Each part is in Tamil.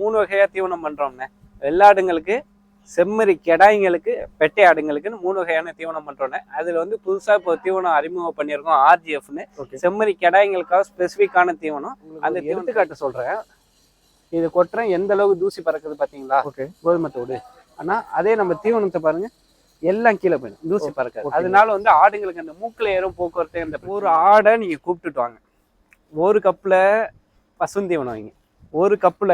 மூணு வகையா தீவனம் பண்றோம்ண்ணே. வெள்ளாடுங்களுக்கு செம்மறி கெடாய்ங்களுக்கு பெட்டை ஆடுங்களுக்குன்னு மூணு வகையான தீவனம் பண்றோம்ண்ணே. அதுல வந்து புதுசா இப்போ தீவனம் அறிமுகம் பண்ணியிருக்கோம் ஆர்ஜிஎஃப்னு செம்மறி கெடாய்ங்களுக்காக ஸ்பெசிஃபிக்கான தீவனம். அந்த அந்த எடுத்துக்காட்டு சொல்றேன். இது கொட்டுறேன் எந்த அளவுக்கு தூசி பறக்குது பாத்தீங்களா? கோதுமை தோடு. ஆனா அதே நம்ம தீவனத்தை பாருங்க எல்லாம் கீழே போயிடும் தூசி பறக்காது. அதனால வந்து ஆடுங்களுக்கு அந்த மூக்குல ஏறும் போக்குவரத்து இந்த ஒரு ஆடை நீங்க கூப்பிட்டுட்டு வாங்க. ஒரு கப்ல பசுந்தீவனம் வைங்க. ஒரு கப்ல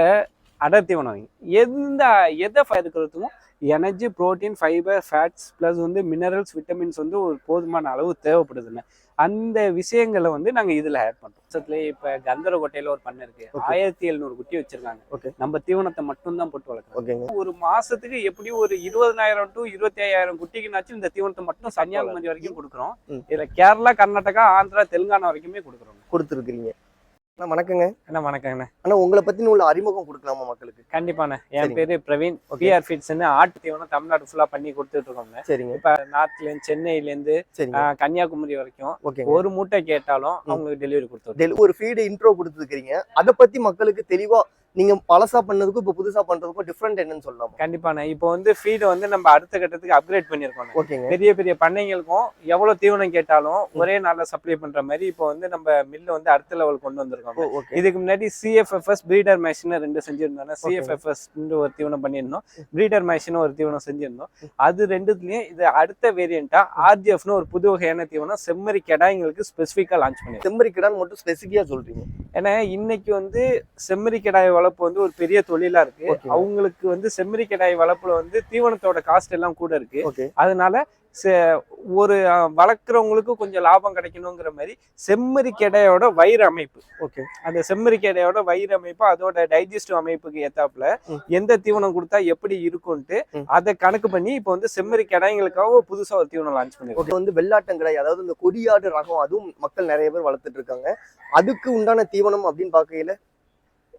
அடர் தீவனம் வைங்க எந்த எதை இருக்கிறதுக்கும் energy protein fibre fats plus வந்து மினரல்ஸ் விட்டமின்ஸ் வந்து ஒரு போதுமான அளவு தேவைப்படுதுன்னு அந்த விஷயங்களை வந்து நாங்க இதுல ஆட் பண்றோம். பக்கத்துலயே இப்ப கந்தரகோட்டையில ஒரு பண்ணை இருக்கு. ஆயிரத்தி எழுநூறு குட்டி வச்சிருக்காங்க. Okay. நம்ம தீவனத்தை மட்டும் தான் போட்டு வளர்க்குறோம். ஒரு மாசத்துக்கு எப்படியும் ஒரு இருபதனாயிரம் டு இருபத்தி ஐயாயிரம் குட்டிக்குனாச்சும் இந்த தீவனத்தை மட்டும் கன்னியாகுமரி வரைக்கும் கொடுக்குறோம். இதுல கேரளா கர்நாடகா ஆந்திரா தெலுங்கானா வரைக்குமே கொடுக்குறோம் கொடுத்துருக்கீங்க அண்ணா வணக்கங்க. என்ன வணக்கங்கண்ணே. அண்ணா உங்களை பத்தின உள்ள அறிமுகம் கொடுக்கலாமா மக்களுக்கு? கண்டிப்பாண்ணே. என். பேரு பிரவீன். பிஆர் ஃபீட்ஸ்னு ஆட்டு தீவனம் தமிழ்நாடு ஃபுல்லா பண்ணி கொடுத்துட்டு இருக்கோங்க சரிங்க. இப்ப நார்த்ல இருந்து சென்னையில இருந்து கன்னியாகுமரி வரைக்கும் ஒரு மூட்டை கேட்டாலும் அவங்களுக்கு டெலிவரி கொடுத்துருவோம் டெல்- ஒரு ஃபீடு இன்ட்ரோ கொடுத்துருக்கீங்க அதை பத்தி மக்களுக்கு தெளிவா நீங்க பழசா பண்ணதுக்கும் இப்ப புதுசா பண்றதுக்கும் டிஃப்ரெண்ட் என்னன்னு சொல்லலாம்? கண்டிப்பாண்ணே இப்போ வந்து ஃபீடு வந்து நம்ம அடுத்த கட்டத்துக்கு அப்கிரேட் பண்ணியிருக்கோம் ஓகேங்க. பெரிய பெரிய பண்ணைங்களுக்கும் எவ்வளவு தீவனம் கேட்டாலும் ஒரே நாள்ல சப்ளை பண்ற மாதிரி இப்போ வந்து நம்ம மில்ல வந்து அடுத்த லெவல் கொண்டு வந்திருக்கோம். இதுக்கு முன்னாடி சிஎஃப்எஃப்எஸ் பிரீடர் மேஷின் ரெண்டு செஞ்சிருந்தோம். சிஎஃப்எஃப்எஸ் ஒரு தீவனம் பண்ணியிருந்தோம். பிரீடர் மேஷின் ஒரு தீவனம் செஞ்சிருந்தோம். அது ரெண்டுத்துலயும் இது அடுத்த வேரியண்டா ஆர்ஜிஎஃப்னு ஒரு புது வகையான தீவனம் செம்மறி கெடாய்ங்களுக்கு ஸ்பெசிஃபிக்கா லான்ச் பண்ணிருக்கோம் செம்மறி கிடான் மட்டும் ஸ்பெசிஃபிக்கா சொல்றீங்க. ஏன்னா இன்னைக்கு வந்து செம்மறி கெடாய் வளர்ப்பு வந்து ஒரு பெரிய தொழிலா இருக்கு. அவங்களுக்கு வந்து செம்மறி கெடாய் வளர்ப்புல வந்து தீவனத்தோட காஸ்ட் எல்லாம் கூட இருக்கு. அதனால ஒரு வளர்க்குறவங்களுக்கு கொஞ்சம் லாபம் கிடைக்கணுங்கிற மாதிரி செம்மறி கெடையோட வயிறு அமைப்பு. ஓகே. அந்த செம்மறி கெடையோட வயிறு அமைப்பு அதோட டைஜஸ்டிவ் அமைப்புக்கு ஏத்தாப்புல. எந்த தீவனம் கொடுத்தா எப்படி இருக்கும்ட்டு. அதை கணக்கு பண்ணி இப்போ வந்து செம்மறி கெடாய்ங்களுக்காக புதுசா ஒரு தீவனம் லான்ச் பண்ணிருக்கோம். வந்து வெள்ளாட்டங்கடை அதாவது இந்த கொடியாடு ரகம் அதுவும் மக்கள் நிறைய பேர் வளர்த்துட்டு இருக்காங்க. அதுக்கு உண்டான தீவனம் அப்படின்னு பார்க்கையில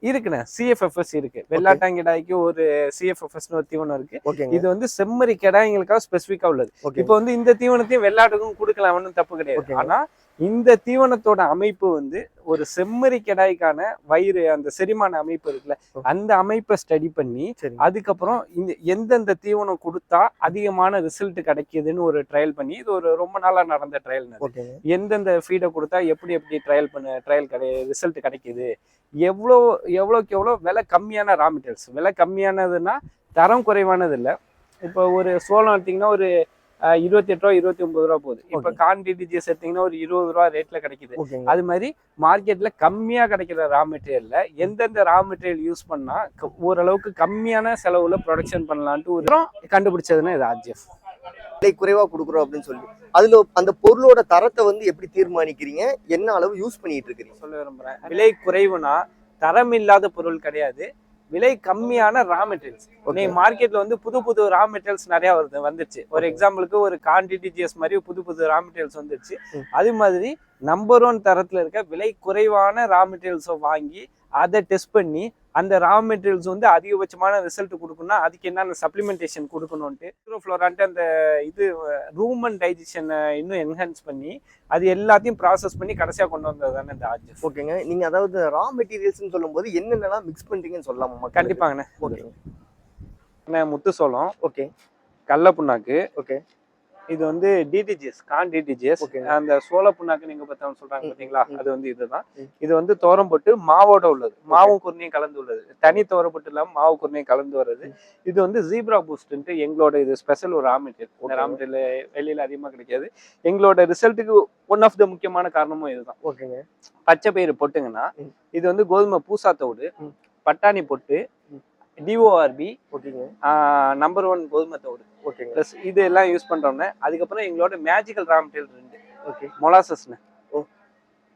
இருக்குண்ணே. சிஎஃப்எஃப்எஸ் இருக்கு. வெள்ளாட்டாங்கிடாய்க்கு ஒரு சிஎஃப்எஃப்எஸ்னு ஒரு தீவனம் இருக்கு. இது வந்து செம்மறி கெடாய்ங்களுக்காக ஸ்பெசிஃபிக்கா உள்ளது. இப்போ வந்து இந்த தீவனத்தையும் வெள்ளாட்டுக்கும் கொடுக்கலாம் ஒன்றும் தப்பு கிடையாது. ஆனா இந்த தீவனத்தோட அமைப்பு வந்து ஒரு செம்மறி கெடாய்க்கான வயிறு அந்த செரிமான அமைப்பு இருக்குல்ல. அந்த அமைப்பை ஸ்டடி பண்ணி அதுக்கப்புறம் இந்த எந்தெந்த தீவனம் கொடுத்தா அதிகமான ரிசல்ட் கிடைக்குதுன்னு ஒரு ட்ரையல் பண்ணி இது ஒரு ரொம்ப நாளா நடந்த ட்ரையல் எந்தெந்த ஃபீடை கொடுத்தா எப்படி எப்படி ட்ரையல் பண்ண ட்ரையல் கிடை ரிசல்ட் கிடைக்குது எவ்வளோ எவ்வளோக்கு எவ்வளோ விலை கம்மியான ரா மெட்டீரியல்ஸ் விலை கம்மியானதுன்னா தரம் குறைவானது இல்லை. இப்போ ஒரு சோளம் எடுத்தீங்கன்னா ஒரு இருபத்தி எட்டு ரூபா இருபத்தி ஒன்பது ரூபா போகுது. இப்போ. கான் டிடிஜிஎஸ் எடுத்தீங்கன்னா ஒரு இருபது ரூபா ரேட்ல கிடைக்குது. அது மாதிரி மார்க்கெட்ல கம்மியா கிடைக்கிற ரா மெட்டீரியல்ல எந்தெந்த ரா மெட்டீரியல் யூஸ் பண்ணா ஓரளவுக்கு கம்மியான செலவுல ப்ரொடக்ஷன் பண்ணலான்ட்டு ஒரு கண்டுபிடிச்சதுன்னா இது ஆர்ஜிஎஃப் விலை குறைவா கொடுக்குறோம் அப்படின்னு சொல்லி அதுல அந்த பொருளோட தரத்தை வந்து எப்படி தீர்மானிக்கிறீங்க? என்ன அளவு யூஸ் பண்ணிட்டு இருக்கிறீங்க சொல்ல விரும்புறேன். விலை குறைவுனா தரம் இல்லாத பொருள் கிடையாது. விலை கம்மியான ரா மெட்டீரியல்ஸ் நீ மார்க்கெட்ல வந்து புது புது ரா மெட்டீரியல்ஸ் நிறைய வருது வந்துருச்சு ஒரு. எக்ஸாம்பிளுக்கு ஒரு கான்டிடிஜிஎஸ் மாதிரி புது புது ரா மெட்டீரியல்ஸ் வந்துருச்சு. அது மாதிரி நம்பர் ஒன் தரத்துல இருக்க விலை குறைவான ரா மெட்டீரியல்ஸை வாங்கி அதை டெஸ்ட் பண்ணி அந்த ரா மெட்டீரியல்ஸ் வந்து அதிகபட்சமான ரிசல்ட் கொடுக்கணும்னா அதுக்கு என்னென்ன சப்ளிமெண்டேஷன் கொடுக்கணும்ட்டு ஃப்ளோரான்ட்டு அந்த இது ரூம் அண்ட் டைஜஷன் இன்னும் என்ஹான்ஸ் பண்ணி அது எல்லாத்தையும் ப்ராசஸ் பண்ணி கடைசியா கொண்டு வந்தது தானே இந்த ஆர்ஜிஎஃப் ஓகேங்க. நீங்க அதாவது ரா மெட்டீரியல்ஸ்னு சொல்லும்போது என்னென்னலாம் மிக்ஸ் பண்றீங்கன்னு சொல்லலாமா? கண்டிப்பாங்கண்ணே. ஓகே. அண்ணே, முத்து சோளம் ஓகே. கடல புண்ணாக்கு ஓகே. இது வந்து டிடிஜிஎஸ் கான் டிடிஜிஎஸ். அந்த சோள புண்ணாக்கு நீங்க பார்த்தா சொல்றாங்க பாத்தீங்களா. அது வந்து இதுதான். இது வந்து தோரம் போட்டு மாவோட உள்ளது மாவும் குருணையும் கலந்து உள்ளது தனி தோரம் போட்டு இல்லாம மாவு குருணையும் கலந்து வருது இது வந்து ஜீப்ரா பூஸ்ட்ன்ட்டு எங்களோட இது ஸ்பெஷல் ஒரு ராமெட்டீரியல் இந்த Okay. ராமெட்டீரியல் வெளியில அதிகமா கிடைக்காது எங்களோட ரிசல்ட்டுக்கு ஒன் ஆஃப் த முக்கியமான காரணமும் இதுதான் ஓகேங்க பச்சை பயிறு போட்டுங்கன்னா. இது வந்து கோதுமை பூசா தோடு ம். பட்டாணி பொட்டு. டிஓஆர்பி ஓகேங்க. நம்பர் ஒன் கோதுமை தோடு ஓகேங்க. ப்ளஸ் இது எல்லாம் யூஸ் பண்றோம்னா அதுக்கப்புறம் எங்களோட மேஜிக்கல் ரா மெட்டீரியல் ரெண்டு. ஓகே. மொலாசஸ்னு ஓ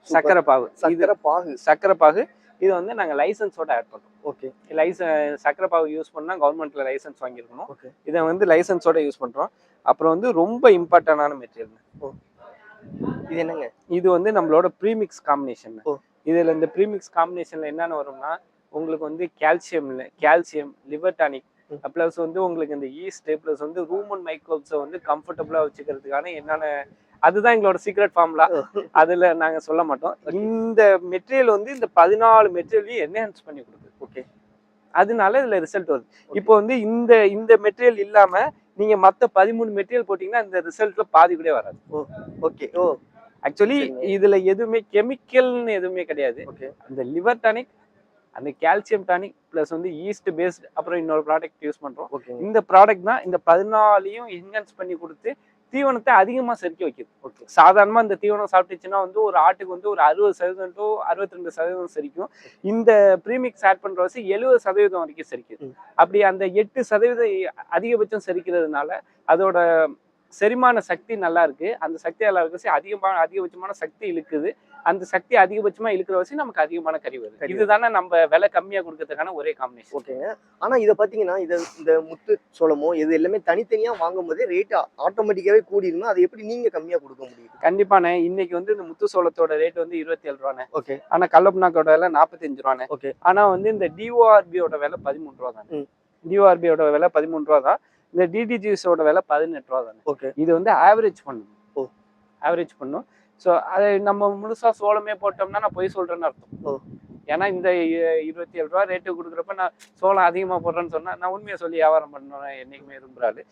சக்கரை பாகு. சக்கரை பாகு. சக்கரை பாகு. இது வந்து நாங்க லைசன்ஸோட ஆட் பண்றோம். ஓகே. லைசன் சக்கரை பாகு யூஸ் பண்ணா கவர்மெண்ட்ல லைசன்ஸ் வாங்கியிருக்கணும். இதை வந்து லைசன்ஸோட யூஸ் பண்றோம். அப்புறம் வந்து ரொம்ப இம்பார்ட்டன்டான மெட்டீரியல் இது என்னங்க? இது வந்து நம்மளோட ப்ரீமிக்ஸ் காம்பினேஷன் ஓ. இதுல இந்த ப்ரீமிக்ஸ் காம்பினேஷன்ல என்னென்ன வரும்னா உங்களுக்கு வந்து calcium calcium liver tonic. Plus வந்து உங்களுக்கு இந்த ஈஸ்ட் ப்ளஸ் வந்து ரூமன் மைக்ரோப்ஸை வந்து கம்ஃபர்டபுளா வச்சுக்கிறதுக்கான என்னென்ன அதுதான் எங்களோட சீக்ரெட் ஃபார்முலா அதுல நாங்க சொல்ல மாட்டோம். இந்த மெட்டீரியல் வந்து இந்த பதினாலு மெட்டீரியலையும் என்ஹான்ஸ் பண்ணி கொடுக்குது. ஓகே அதனால இதுல ரிசல்ட் வருது. இப்போ வந்து இந்த இந்த மெட்டீரியல் இல்லாம நீங்க மத்த பதிமூணு மெட்டீரியல் போட்டீங்கன்னா இந்த ரிசல்ட்ல பாதி கூட வராது. Okay oh. ஆக்சுவலி. இதுல எதுவுமே கெமிக்கல்னு எதுவுமே கிடையாது. அந்த லிவர் டானிக் அந்த கால்சியம் டானிக் ப்ளஸ் வந்து ஈஸ்ட் பேஸ்ட் அப்புறம் இன்னொரு ப்ராடக்ட் யூஸ் பண்றோம். இந்த ப்ராடக்ட் தான் இந்த பதினாலையும் என்ஹான்ஸ் பண்ணி கொடுத்து தீவனத்தை அதிகமா செரிக்க வைக்குது. ஓகே சாதாரணமா இந்த தீவனம் சாப்பிட்டுச்சுன்னா வந்து ஒரு ஆட்டுக்கு வந்து ஒரு அறுபது சதவீதம் டு அறுபத்தி ரெண்டு சதவீதம் செரிக்கும். இந்த ப்ரீமிக்ஸ் ஆட் பண்ற வச்சு எழுபது சதவீதம் வரைக்கும் செரிக்குது. அப்படி அந்த எட்டு சதவீதம் அதிகபட்சம் செரிக்கிறதுனால அதோட செரிமான சக்தி நல்லா இருக்கு. அந்த சக்தி நல்லா இருக்கு அதிகமான அதிகபட்சமான சக்தி இழுக்குது. அந்த சக்தி அதிகபட்சமா இழுக்கிற வச்சு நமக்கு அதிகமான கறி வருது இதுதானே நம்ம விலை கம்மியா கொடுக்கறதுக்கான ஒரே காம்பினேஷன் ஓகேங்க ஆனா இத பாத்தீங்கன்னா இத இந்த முத்து சோளமோ இது எல்லாமே தனித்தனியா வாங்கும் போதே ரேட் ஆட்டோமேட்டிக்காவே கூடிருமா அது எப்படி நீங்க கம்மியா கொடுக்க முடியுது கண்டிப்பாண்ணே. இன்னைக்கு வந்து இந்த முத்து சோளத்தோட ரேட் வந்து இருபத்தி ஏழு ரூபாண்ணே. ஓகே. ஆனா கல்லப்புனாக்கோட விலை நாற்பத்தஞ்சு ரூபாண்ணே. ஓகே. ஆனா வந்து இந்த டிஓஆர்பியோட விலை பதிமூணு ரூபா தான். டிஓஆர்பியோட விலை பதிமூணு ரூபா தான் இந்த டிடிஜிஎஸோட விலை பதினெட்டு ரூபா தானே ஓகே. இது வந்து ஆவரேஜ் பண்ணும். ஓ. ஆவரேஜ் பண்ணும். ஸோ அதை நம்ம முழுசா சோளமே போட்டோம்னா நான் பொய் சொல்றேன்னு அர்த்தம். ஓ. ஏன்னா இந்த இருபத்தி ஏழு ரூபா ரேட்டு கொடுக்குறப்ப நான் சோளம் அதிகமா போடுறேன்னு சொன்னா நான் உண்மையை சொல்லி வியாபாரம் பண்ணணும் என்னைக்குமே விரும்புறாரு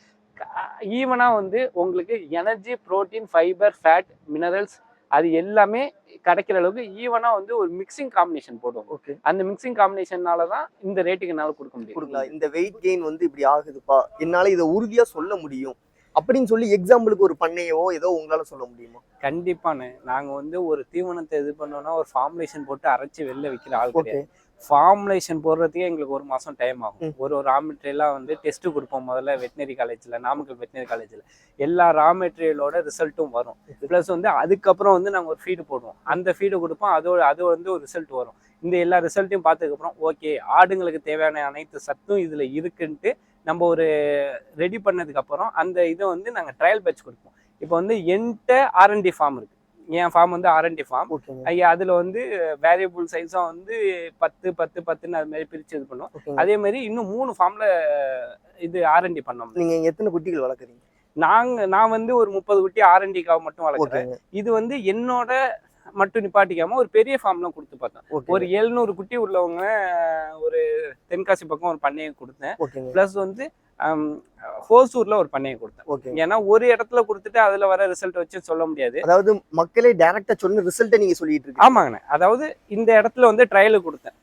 ஈவனா வந்து உங்களுக்கு energy protein fibre fat minerals அது எல்லாமே கிடைக்கிற அளவுக்கு ஈவனா வந்து ஒரு மிக்சிங் காம்பினேஷன் போடுவோம். அந்த மிக்சிங் காம்பினேஷனால தான் இந்த ரேட்டுக்கு என்னால கொடுக்க முடியும். கொடுக்கலாம். இந்த வெயிட் கெயின் வந்து இப்படி ஆகுதுப்பா. என்னால இதை உறுதியா சொல்ல முடியும். அப்படின்னு சொல்லி எக்ஸாம்பிளுக்கு ஒரு பண்ணையவோ ஏதோ உங்களால சொல்ல முடியுமா? கண்டிப்பாண்ணே. நாங்க வந்து ஒரு தீவனத்தை இது பண்ணோம்னா ஒரு ஃபார்முலேஷன் போட்டு அரைச்சு வெளில விற்கிற ஆள் ஃபார்முலேஷன் போடுறதுக்கே எங்களுக்கு ஒரு மாசம் டைம் ஆகும். ஒரு ஒரு ரா மெட்டீரியலாக வந்து டெஸ்ட் கொடுப்போம் முதல்ல வெட்டினரி காலேஜ்ல நாமக்கல் வெட்டினரி காலேஜ்ல எல்லா ரா மெட்டீரியலோட ரிசல்ட்டும் வரும். ப்ளஸ் வந்து அதுக்கப்புறம் வந்து நாங்கள் ஒரு ஃபீடு போடுவோம். அந்த ஃபீடு கொடுப்போம். அதோட அது வந்து ஒரு ரிசல்ட் வரும். இந்த எல்லா ரிசல்ட்டையும் பார்த்ததுக்கப்புறம் ஓகே ஆடுங்களுக்கு தேவையான அனைத்து சத்தும் இதுல இருக்குன்ட்டு நம்ம ஒரு ரெடி பண்ணதுக்கு அப்புறம் அந்த இதை வந்து நாங்கள் ட்ரையல் பேட்ச் கொடுப்போம். இப்போ வந்து என்கிட்ட ஆர்என்டி ஃபார்ம் இருக்கு. என் ஃபார்ம் வந்து ஆர்என்டி ஃபார்ம் ஐயா அதுல வந்து வேரியபிள் சைஸா வந்து பத்து பத்து பத்துன்னு அது மாதிரி பிரிச்சு இது பண்ணுவோம். அதே மாதிரி இன்னும் மூணு ஃபார்ம்ல இது ஆர்என்டி பண்ணோம். நீங்க இங்க எத்தனை குட்டிகள் வளர்க்குறீங்க? நாங்க நான் வந்து ஒரு முப்பது குட்டி ஆர்என்டிக்காக மட்டும் வளர்க்குறேன். இது வந்து என்னோட மட்டும் நிப்பாட்டிக்காம ஒரு பெரிய ஃபார்ம்லாம் கொடுத்து பார்த்தேன். ஓகே ஒரு எழுநூறு குட்டி உள்ளவங்க ஒரு தென்காசி பக்கம் ஒரு பண்ணையை கொடுத்தேன். ப்ளஸ் வந்து ஹோசூர்ல ஒரு பண்ணையை கொடுத்தேன். ஓகேங்க. ஏன்னா ஒரு இடத்துல கொடுத்துட்டு அதுல வர ரிசல்ட் வச்சு சொல்ல முடியாது. அதாவது மக்களே டைரக்டா சொன்ன ரிசல்ட்டை நீங்க சொல்லிட்டு இருக்கீங்க. ஆமாங்கண்ணே. அதாவது இந்த இடத்துல வந்து ட்ரையல் கொடுத்தேன்.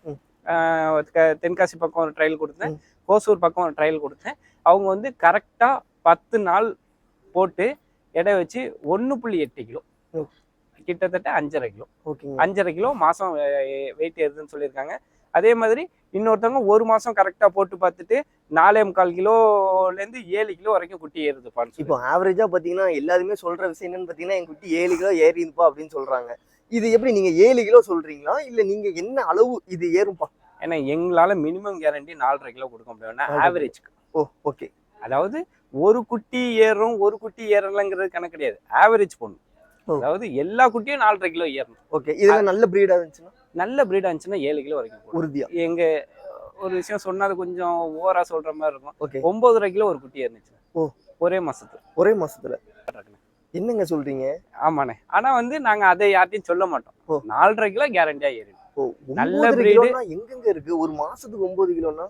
தென்காசி பக்கம் ஒரு ட்ரையல் கொடுத்தேன். ஹோசூர் பக்கம் ஒரு ட்ரையல் கொடுத்தேன். அவங்க வந்து கரெக்டா பத்து நாள் போட்டு எடை வச்சு ஒன்று புள்ளி எட்டு கிலோ. கிட்டத்தட்ட அஞ்சரை கிலோ. ஓகேங்க. அஞ்சரை கிலோ மாசம் வெயிட் ஏறுதுன்னு சொல்லியிருக்காங்க. அதே மாதிரி இன்னொருத்தவங்க ஒரு மாசம் கரெக்டா போட்டு பார்த்துட்டு நாலே முக்கால் கிலோல இருந்து ஏழு கிலோ வரைக்கும் குட்டி ஏறுதுப்பான்னு இப்போ ஆவரேஜா பாத்தீங்கன்னா எல்லாருமே சொல்ற விஷயம் என்னன்னு பாத்தீங்கன்னா என் குட்டி ஏழு கிலோ ஏறிதுப்பா அப்படின்னு சொல்றாங்க. இது எப்படி நீங்க ஏழு கிலோ சொல்றீங்களா? இல்ல நீங்க என்ன அளவு இது ஏறும்பா ஏன்னா எங்களால மினிமம் கேரண்டி நாலரை கிலோ கொடுக்க முடியும்னா ஆவரேஜ்க்கு ஓ ஓகே அதாவது ஒரு குட்டி ஏறும் ஒரு குட்டி ஏறலங்கிறது கணக்கு கிடையாது. ஆவரேஜ் பொண்ணு. அதாவது எல்லா குட்டியும் நாலரை கிலோ ஏறணும். ஓகே இதுல நல்ல பிரீடா இருந்துச்சுன்னா? நல்ல பிரீடா இருந்துச்சுன்னா ஏழு கிலோ வரைக்கும் உறுதியா. எங்க ஒரு விஷயம் சொன்னா அது கொஞ்சம் ஓவரா சொல்ற மாதிரி இருக்கும். ஓகே. ஒன்பதரை கிலோ ஒரு குட்டி ஏறிச்சு ஓ. ஒரே மாசத்துல. ஒரே மாசத்துல? என்னங்க சொல்றீங்க? ஆமாண்ணே. ஆனா வந்து நாங்க அதை யார்ட்டையும் சொல்ல. மாட்டோம். நாலரை கிலோ கேரண்டியா ஏறிடும். நல்ல. கிலோனா எங்கெங்க இருக்கு? ஒரு மாசத்துக்கு ஒன்பது கிலோனா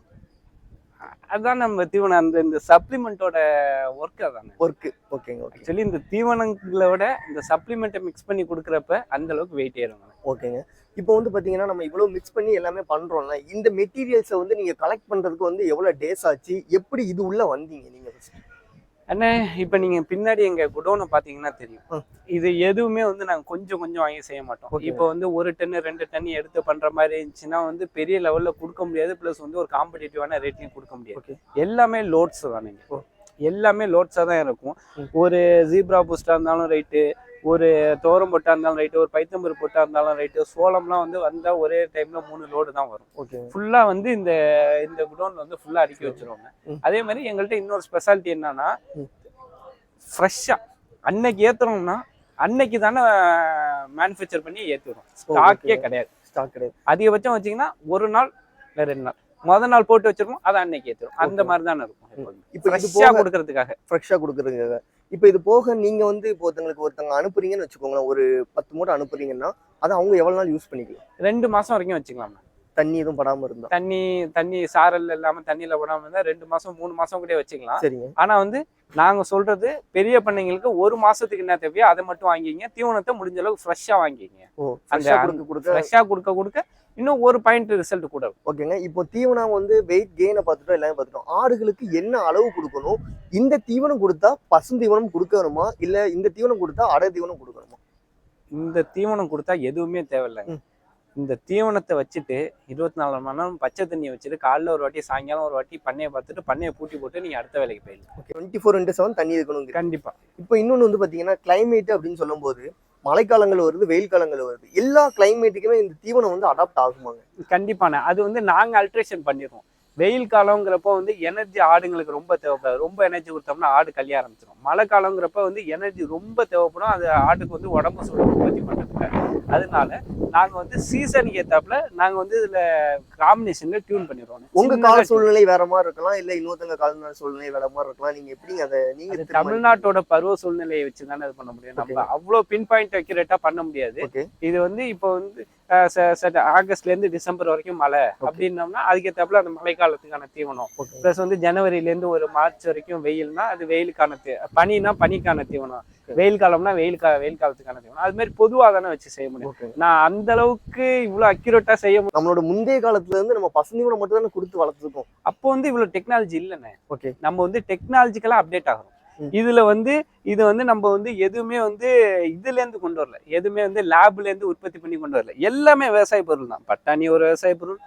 அதான் நம்ம தீவனம் அந்த இந்த சப்ளிமெண்ட்டோட ஒர்க் அதானே? ஒர்க்கு ஓகேங்க ஓகே ஆக்சுவலி இந்த தீவனங்களை விட இந்த சப்ளிமெண்ட்டை மிக்ஸ் பண்ணி கொடுக்குறப்ப அந்த அளவுக்கு வெயிட் ஏறுங்க ஓகேங்க இப்போ வந்து பாத்தீங்கன்னா நம்ம இவ்வளவு மிக்ஸ் பண்ணி எல்லாமே பண்றோம்ல இந்த மெட்டீரியல்ஸை வந்து நீங்க கலெக்ட் பண்றதுக்கு வந்து எவ்வளவு டேஸ் ஆச்சு? எப்படி இது உள்ள வந்தீங்க நீங்க first? அண்ணே இப்போ நீங்க பின்னாடி எங்க குடோனை பாத்தீங்கன்னா தெரியும். இது எதுவுமே வந்து நாங்க கொஞ்சம் கொஞ்சம் வாங்கி செய்ய மாட்டோம். இப்போ வந்து ஒரு டன்னு ரெண்டு டன் எடுத்து பண்ற மாதிரி இருந்துச்சுன்னா வந்து பெரிய லெவல்ல கொடுக்க முடியாது ப்ளஸ் வந்து ஒரு காம்படிட்டிவான ரேட்லையும் கொடுக்க முடியாது. எல்லாமே லோட்ஸ் ஓ. எல்லாமே லோட்ஸாக தான் இருக்கும். ஒரு ஜீப்ரா பூஸ்டா இருந்தாலும் ரைட்டு ஒரு தோரம் பொட்டா இருந்தாலும் ரைட்டு ஒரு பைத்தம்பரு பொட்டா இருந்தாலும் ரைட்டு சோளம்லாம் வந்து வந்தா ஒரே டைம்ல மூணு லோடு தான் வரும். ஃபுல்லா வந்து இந்த இந்த குடோன்ல வந்து ஃபுல்லா அடுக்கி வச்சிருவாங்க. அதே மாதிரி எங்கள்கிட்ட இன்னொரு ஸ்பெஷாலிட்டி என்னன்னா. ஃப்ரெஷ்ஷா அன்னைக்கு ஏத்துறோம்னா அன்னைக்கு தானே மேனுஃபேக்சர் பண்ணி ஏத்துறோம் ஸ்டாக்கே. கிடையாது. ஸ்டாக் கிடையாது. அதிகபட்சம் வச்சீங்கன்னா ஒரு நாள் ரெண்டு நாள். முத நாள் போட்டு வச்சிருக்கோம் அதை அன்னைக்கு ஏத்துரும் அந்த. மாதிரி தானே இருக்கும். இப்போ இது ஃப்ரெஷ்ஷா போக கொடுக்கறதுக்காக. ஃப்ரெஷ்ஷாக கொடுக்குறதுங்க இப்போ இது போக நீங்கள் வந்து இப்போ ஒருத்தங்களுக்கு ஒருத்தங்க அனுப்புறீங்கன்னு வச்சுக்கோங்களேன் ஒரு பத்து மூட்டை அனுப்புறீங்கன்னா அதை அவங்க எவ்வளோ நாள் யூஸ் பண்ணிக்கலாம்? ரெண்டு மாதம் வரைக்கும் வச்சுக்கலாம் தண்ணி எதுவும் படாம இருந்தா? தண்ணி தண்ணி சாரல் இல்லாம தண்ணியில விடாம இருந்தா ரெண்டு மாசம் மூணு மாசம் கூட வச்சுக்கலாம். சரிங்க. ஆனா வந்து நாங்க சொல்றது பெரிய பண்ணைங்களுக்கு ஒரு மாசத்துக்கு என்ன தேவையோ அதை மட்டும் வாங்கிங்க தீவனத்தை முடிஞ்ச அளவுக்கு ஃப்ரெஷ்ஷா வாங்கிங்க அந்த- ஃப்ரெஷ்ஷா கொடுக்க கொடுக்க? இன்னும் ஒரு பாயிண்ட் ரிசல்ட் கூட. ஓகேங்க. இப்போ தீவனம் வந்து வெயிட் கெயினை பார்த்துட்டோம் எல்லாமே பார்த்துட்டோம். ஆடுகளுக்கு என்ன அளவு கொடுக்கணும்? இந்த தீவனம் கொடுத்தா பசுந்தீவனம் கொடுக்கணுமா? இல்ல இந்த தீவனம் கொடுத்தா அடை தீவனம் கொடுக்கணுமா? இந்த தீவனம் கொடுத்தா எதுவுமே தேவையில்லைங்க. இந்த தீவனத்தை வச்சுட்டு இருபத்தி நாலு மணி நேரம் பச்சை தண்ணி வச்சுட்டு காலைல ஒரு வாட்டி சாயங்காலம் ஒரு வாட்டி பண்ணையை பார்த்துட்டு பண்ணையை பூட்டி போட்டு நீங்க அடுத்த வேலைக்கு போயிடலாம் okay twenty four into seven தண்ணி இருக்கணும் கண்டிப்பா. இப்போ இன்னொன்று வந்து பார்த்தீங்கன்னா climate அப்படின்னு சொல்லும்போது மழைக்காலங்கள் வருது வெயில் காலங்கள் வருது. எல்லா கிளைமேட்டுக்குமே இந்த தீவனம் வந்து அடாப்ட் ஆகுமாங்க? கண்டிப்பான அது வந்து நாங்க அல்ட்ரேஷன் பண்ணிடுவோம் வெயில் காலங்கிறப்ப வந்து எனர்ஜி ஆடுங்களுக்கு ரொம்ப தேவைப்படாது. ரொம்ப எனர்ஜி கொடுத்தோம்னா ஆடு கழிய ஆரம்பிச்சிடும் மழை காலங்கிறப்ப வந்து எனர்ஜி ரொம்ப தேவைப்படும். அது ஆட்டுக்கு வந்து உடம்பு சூடு உற்பத்தி பண்ணுறதுக்கு அதனால நாங்க வந்து சீசனுக்கு ஏத்தாப்புல நாங்க வந்து இதுல காம்பினேஷன்ல டியூன் பண்ணிடுவோம் உங்க கால சூழ்நிலை வேற மாதிரி இருக்கலாம். இல்ல இன்னொருத்தங்க கால சூழ்நிலை வேற மாதிரி இருக்கலாம். நீங்க எப்படிங்க அதை நீங்க அது தீர்மானிப்பீங்க? தமிழ்நாட்டோட பருவ சூழ்நிலையை வச்சு தானே இது பண்ண முடியும். நம்ம அவ்வளவு பின் பாயிண்ட் அக்யூரேட்டா பண்ண முடியாது. இது வந்து இப்போ வந்து அஹ், ச- ச- ஆகஸ்ட்ல இருந்து டிசம்பர் வரைக்கும் மழை அப்படின்னோம்னா அதுக்கேத்தாப்புல அந்த மழைக்காலத்துக்கான தீவனம். ப்ளஸ் வந்து ஜனவரில இருந்து ஒரு மார்ச் வரைக்கும் வெயில்னா அது வெயிலுக்கான தீ பனினா பனிக்கான தீவனம். வெயில் காலம்னா வெயில் கா வெயில் காலத்துக்கான தீவனம். அது மாதிரி பொதுவாக தானே வச்சு செய்ய முடியும். நான் அந்த அளவுக்கு இவ்வளவு அக்யூரேட்டா செய்ய முடியும் நம்மளோட முந்தைய காலத்துல இருந்து நம்ம பசுந்தீவனம் மட்டும் தானே கொடுத்து வளர்த்துருக்கோம். அப்போ வந்து இவ்வளவு டெக்னாலஜி இல்லைண்ணே. ஓகே நம்ம வந்து டெக்னாலஜிக்கலா அப்டேட் ஆகிறோம் ம். இதுல வந்து இது வந்து நம்ம வந்து எதுவுமே வந்து இதுல இருந்து கொண்டு வரல. எதுவுமே வந்து லேப்ல இருந்து உற்பத்தி பண்ணி கொண்டு வரல. எல்லாமே விவசாய பொருள் தான். பட்டாணி ஒரு விவசாய பொருள்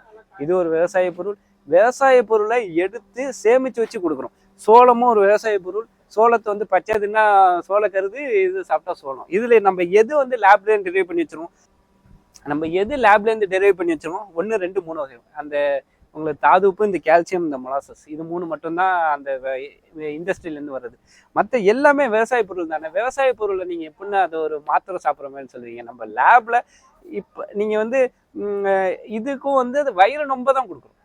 இது ஒரு விவசாய பொருள். விவசாய பொருளை எடுத்து சேமிச்சு வச்சு கொடுக்குறோம் சோளமும் ஒரு விவசாய பொருள். சோளத்தை வந்து பச்சைதுன்னா சோளக்கருது இது சாப்பிட்டா சோளம். இதுல நம்ம எது வந்து லேப்ல இருந்து டெரிவ் பண்ணி வச்சிருவோம்? நம்ம எது லேப்ல இருந்து டெரிவ் பண்ணி வச்சிருவோம்? ஒன்று ரெண்டு மூணு வகை அந்த உங்களுக்கு தாது உப்பு இந்த கால்சியம் இந்த மொலாசஸ் இது மூணு மட்டும்தான் அந்த இண்டஸ்ட்ரியிலேருந்து வருது. மற்ற எல்லாமே விவசாய பொருள் தானே. விவசாய பொருளை நீங்கள் எப்படின்னா அதை ஒரு மாத்திரை சாப்பிட்ற மாதிரி சொல்றீங்க நம்ம லேபில் இப்போ நீங்கள் வந்து இதுக்கும் வந்து அது வயிறு நொம்ப தான் கொடுக்குறோம்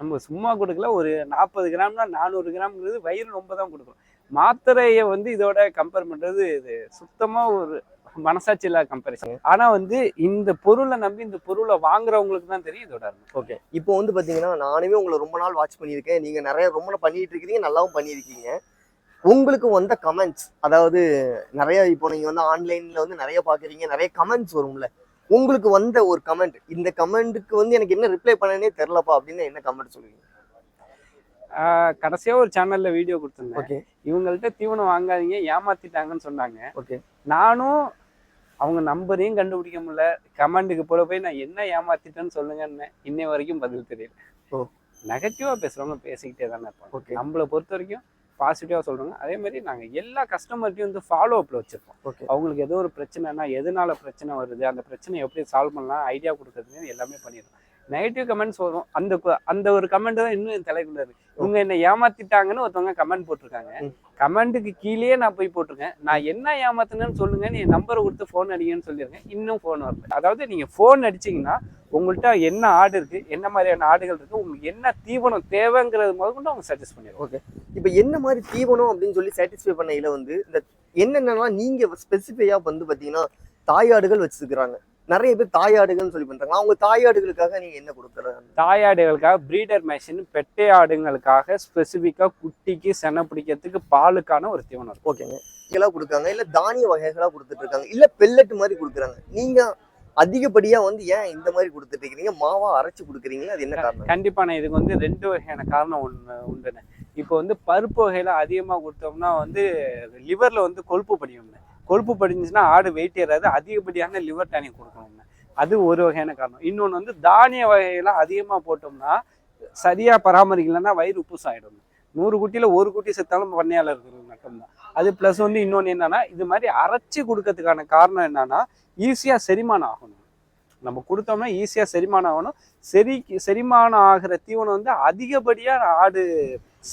நம்ம சும்மா கொடுக்கல. ஒரு நாற்பது கிராம்னா நானூறு கிராம்ங்கிறது வயிறு நொம்ப தான் கொடுக்குறோம் மாத்திரையை வந்து இதோட கம்பேர் பண்ணுறது இது சுத்தமாக ஒரு மனசாட்சி இல்லாத கம்பேரிசன் ஆனால் வந்து இந்த பொருளை நம்பி இந்த பொருளை வாங்குறவங்களுக்கு தான் தெரியும் இதோட. ஓகே இப்போ வந்து பாத்தீங்கன்னா நானுமே உங்களை ரொம்ப நாள் வாட்ச் பண்ணியிருக்கேன். நீங்க நிறைய ரொம்ப பண்ணிட்டு இருக்கீங்க நல்லாவும் பண்ணியிருக்கீங்க. உங்களுக்கு வந்த கமெண்ட்ஸ் அதாவது நிறைய இப்போ நீங்க வந்து ஆன்லைன்ல வந்து நிறைய பாக்குறீங்க நிறைய கமெண்ட்ஸ் வரும்ல. உங்களுக்கு வந்த ஒரு கமெண்ட் இந்த கமெண்ட்டுக்கு வந்து எனக்கு என்ன ரிப்ளை பண்ணனே தெரிலப்பா அப்படின்னு என்ன கமெண்ட் சொல்லுவீங்க? ஆஹ் கடைசியா ஒரு சேனல்ல வீடியோ கொடுத்துருந்தேன். ஓகே இவங்கள்ட்ட தீவனம் வாங்காதீங்க ஏமாத்திட்டாங்கன்னு சொன்னாங்க. ஓகே நானும் அவங்க நம்பரையும் கண்டுபிடிக்க முடியல. கமெண்டுக்கு போல போய் நான் என்ன ஏமாத்திட்டேன்னு சொல்லுங்கன்னு இன்னை வரைக்கும் பதில் தெரியல. ஓ. நெகட்டிவா பேசுறவங்க பேசிக்கிட்டே தானே இருப்பாங்க. ஓகே. நம்மளை பொறுத்த வரைக்கும் பாசிட்டிவா சொல்றாங்க அதே மாதிரி நாங்க எல்லா கஸ்டமர்ட்டையும் வந்து ஃபாலோ அப்ல வச்சிருப்போம். ஓகே. அவங்களுக்கு ஏதோ ஒரு பிரச்சனைனா எதனால பிரச்சனை வருது அந்த பிரச்சனை எப்படி சால்வ் பண்ணலாம் ஐடியா கொடுக்கறதுன்னு எல்லாமே பண்ணிடுறோம். நெகட்டிவ் கமெண்ட்ஸ் வரும். அந்த அந்த ஒரு கமெண்ட் தான் இன்னும் என் தலைக்குள்ள இருக்கு. இவங்க என்ன ஏமாத்திட்டாங்கன்னு ஒருத்தவங்க கமெண்ட் போட்டிருக்காங்க. கமெண்ட்டுக்கு கீழேயே நான் போய் போட்டிருக்கேன். நான் என்ன ஏமாத்தினேன்னு சொல்லுங்க நீ நம்பரை கொடுத்து ஃபோன் அடிங்கன்னு சொல்லியிருக்கேன். இன்னும் ஃபோன் வரல. அதாவது நீங்க ஃபோன் அடிச்சீங்கன்னா உங்கள்கிட்ட என்ன ஆடு இருக்கு என்ன மாதிரியான ஆடுகள் இருக்கு உங்களுக்கு என்ன தீவனம் தேவைங்கிறது முதற்கொண்டு அவங்க சஜஸ்ட் பண்ணிடுவாங்க. இப்போ என்ன மாதிரி தீவனம் அப்படின்னு சொல்லி சாட்டிஸ்ஃபை பண்ணையில வந்து இந்த என்னென்னலாம் நீங்க ஸ்பெசிஃபையா வந்து பாத்தீங்கன்னா தாயாடுகள் வச்சிருக்கிறாங்க. நிறைய பேர் தாயாடுகள்னு சொல்லி பண்றாங்க. அவங்க தாயாடுகளுக்காக நீங்க என்ன கொடுக்குறாங்க தாயாடுகளுக்காக பிரீடர் மெஷின் பெட்டை ஆடுங்களுக்காக ஸ்பெசிஃபிக்காக குட்டிக்கு செனை பிடிக்கிறதுக்கு பாலுக்கான ஒரு தீவனம் ஓகேங்க இதெல்லாம் கொடுக்காங்க இல்ல தானிய வகைகளா கொடுத்துட்டு இருக்காங்க இல்ல பெல்லட் மாதிரி கொடுக்குறாங்க. நீங்க அதிகப்படியா வந்து ஏன் இந்த மாதிரி கொடுத்துட்டு இருக்கீங்க மாவா அரைச்சு கொடுக்குறீங்களா? அது என்ன காரணம்? கண்டிப்பா நான் இதுக்கு வந்து ரெண்டு வகையான காரணம் ஒன்று உண்டுண்ணே இப்போ வந்து பருப்பு வகையில அதிகமாக கொடுத்தோம்னா வந்து லிவர்ல வந்து கொழுப்பு படியும்ண்ணே கொழுப்பு படிஞ்சுன்னா ஆடு வெயிட் ஏறாது அதிகப்படியான லிவர் டானிக் கொடுக்கணுங்க. அது ஒரு வகையான காரணம். இன்னொன்று வந்து தானிய வகையெல்லாம் அதிகமாக போட்டோம்னா சரியாக பராமரிக்கலைன்னா வயிறு உப்புசம் ஆகிடும் நூறு குட்டியில் ஒரு குட்டி செத்தாலும் பண்ணையாளர்கள் மட்டும்தான். அது ப்ளஸ் வந்து இன்னொன்று என்னன்னா இது மாதிரி அரைச்சி கொடுக்கறதுக்கான காரணம் என்னன்னா ஈஸியாக செரிமானம் ஆகணும். நம்ம கொடுத்தோம்னா ஈஸியாக செரிமானம் ஆகணும். செரி செரிமானம் ஆகிற தீவனம் வந்து அதிகப்படியாக ஆடு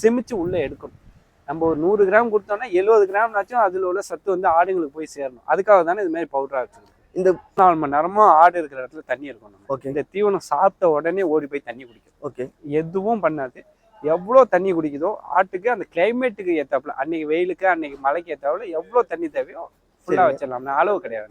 செமிச்சு உள்ளே எடுக்கணும். நம்ம ஒரு நூறு கிராம் கொடுத்தோம்னா எழுபது கிராம்னாச்சும் அதில் உள்ள சத்து வந்து ஆடுங்களுக்கு போய் சேரணும். அதுக்காக தானே இது மாதிரி பவுடராக வச்சுருக்கு இந்த நாலு மணி நேரமும் ஆடு இருக்கிற இடத்துல தண்ணி இருக்கணும். ஓகே இந்த தீவனம் சாப்பிட்ட உடனே ஓடி போய் தண்ணி குடிக்கும் ஓகே எதுவும் பண்ணாது. எவ்வளோ தண்ணி குடிக்குதோ ஆட்டுக்கு அந்த கிளைமேட்டுக்கு ஏற்றாப்புல அன்னைக்கு வெயிலுக்கு அன்னைக்கு மழைக்கு ஏற்றாப்புல எவ்வளோ தண்ணி தேவையோ ஃபுல்லாக. வச்சிடலாம். அளவு கிடையாது.